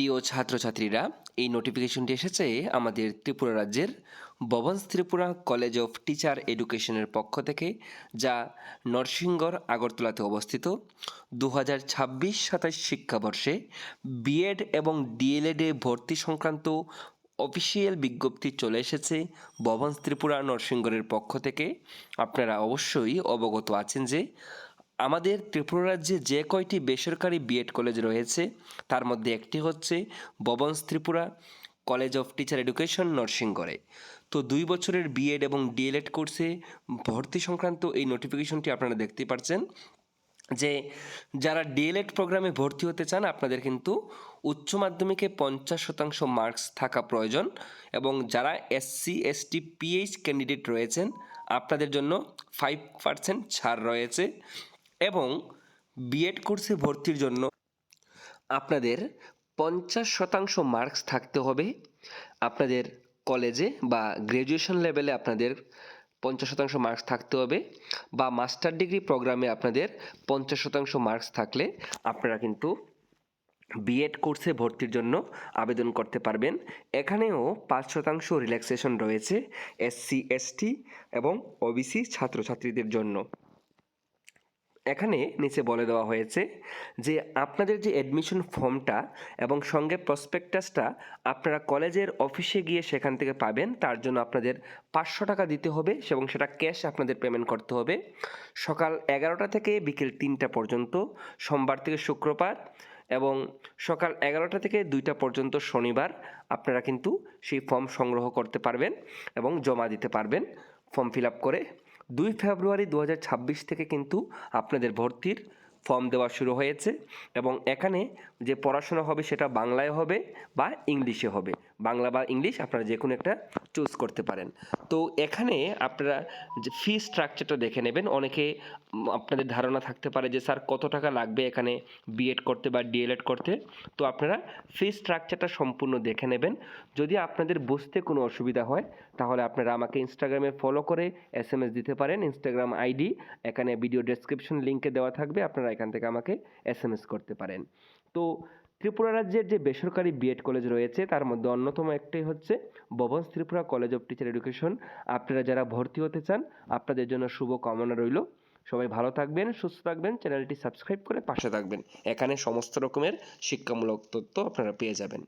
প্রিয় ছাত্রছাত্রীরা, এই নোটিফিকেশনটি এসেছে আমাদের ত্রিপুরা রাজ্যের ববন্স ত্রিপুরা কলেজ অফ টিচার এডুকেশনের পক্ষ থেকে, যা নরসিংগড়, আগরতলাতে অবস্থিত। দু হাজার ছাব্বিশ সাতাশ শিক্ষাবর্ষে বিএড এবং ডিএলএডে ভর্তি সংক্রান্ত অফিসিয়াল বিজ্ঞপ্তি চলে এসেছে ববন্স ত্রিপুরা নরসিংগড়ের পক্ষ থেকে। আপনারা অবশ্যই অবগত আছেন যে আমাদের ত্রিপুরা রাজ্যে যে কয়টি বেসরকারি বিএড কলেজ রয়েছে, তার মধ্যে একটি হচ্ছে ববন্স Tripura college of teacher education নরসিংগড়ে তো দুই বছরের বিএড এবং ডিএলএড কোর্সে ভর্তি সংক্রান্ত এই নোটিফিকেশনটি আপনারা দেখতে পাচ্ছেন যে যারা ডিএলএড প্রোগ্রামে ভর্তি হতে চান, আপনাদের কিন্তু উচ্চ মাধ্যমিকে পঞ্চাশ শতাংশ মার্কস থাকা প্রয়োজন এবং যারা এসসি এসটি পিএইচ ক্যান্ডিডেট রয়েছেন, আপনাদের জন্য ফাইভ পার্সেন্ট ছাড় রয়েছে। এবং বিএড কোর্সে ভর্তির জন্য আপনাদের পঞ্চাশ শতাংশ মার্কস থাকতে হবে। আপনাদের কলেজে বা গ্র্যাজুয়েশন লেভেলে আপনাদের পঞ্চাশ শতাংশ মার্কস থাকতে হবে বা মাস্টার ডিগ্রি প্রোগ্রামে আপনাদের পঞ্চাশ শতাংশ মার্কস থাকলে আপনারা কিন্তু বিএড কোর্সে ভর্তির জন্য আবেদন করতে পারবেন। এখানেও পাঁচ শতাংশ রিল্যাক্সেশন রয়েছে এসসি এসটি এবং ওবিসি ছাত্রছাত্রীদের জন্য। এখানে নিচে বলে দেওয়া হয়েছে যে আপনাদের যে অ্যাডমিশন ফর্মটা এবং সঙ্গে প্রসপেক্টাসটা আপনারা কলেজের অফিসে গিয়ে সেখান থেকে পাবেন। তার জন্য আপনাদের পাঁচশো টাকা দিতে হবে এবং সেটা ক্যাশ আপনাদের পেমেন্ট করতে হবে। সকাল এগারোটা থেকে বিকেল তিনটা পর্যন্ত, সোমবার থেকে শুক্রবার এবং সকাল এগারোটা থেকে দুইটা পর্যন্ত শনিবার আপনারা কিন্তু সেই ফর্ম সংগ্রহ করতে পারবেন এবং জমা দিতে পারবেন। ফর্ম ফিল আপ করে দুই ফেব্রুয়ারি দু হাজার ছাব্বিশ থেকে কিন্তু আপনাদের ভর্তির ফর্ম দেওয়া শুরু হয়েছে এবং এখানে যে পড়াশোনা হবে সেটা বাংলায় হবে বা ইংলিশে হবে। বাংলা বা ইংলিশ আপনারা যে কোনো একটা চুজ করতে পারেন। তো এখানে আপনারা যে ফি স্ট্রাকচারটা দেখে নেবেন। অনেকে আপনাদের ধারণা থাকতে পারে যে, স্যার, কত টাকা লাগবে এখানে বিএড করতে বা ডিএলএড করতে? তো আপনারা ফি স্ট্রাকচারটা সম্পূর্ণ দেখে নেবেন। যদি আপনাদের বুঝতে কোনো অসুবিধা হয়, তাহলে আপনারা আমাকে ইনস্টাগ্রামে ফলো করে এস এম এস দিতে পারেন। ইনস্টাগ্রাম আইডি এখানে ভিডিও ডেসক্রিপশন লিঙ্কে দেওয়া থাকবে। আপনারা এখান থেকে আমাকে এস এম এস করতে পারেন। তো ত্রিপুরা রাজ্যের যে বেসরকারি বিএড কলেজ রয়েছে, তার মধ্যে অন্যতম একটি হচ্ছে ববন্স Tripura college of teacher education আপনারা যারা ভর্তি হতে চান, আপনাদের জন্য শুভ কামনা রইল। সবাই ভালো থাকবেন, সুস্থ থাকবেন, চ্যানেলটি সাবস্ক্রাইব করে পাশে থাকবেন। এখানে সমস্ত রকমের শিক্ষামূলক তথ্য আপনারা পেয়ে যাবেন।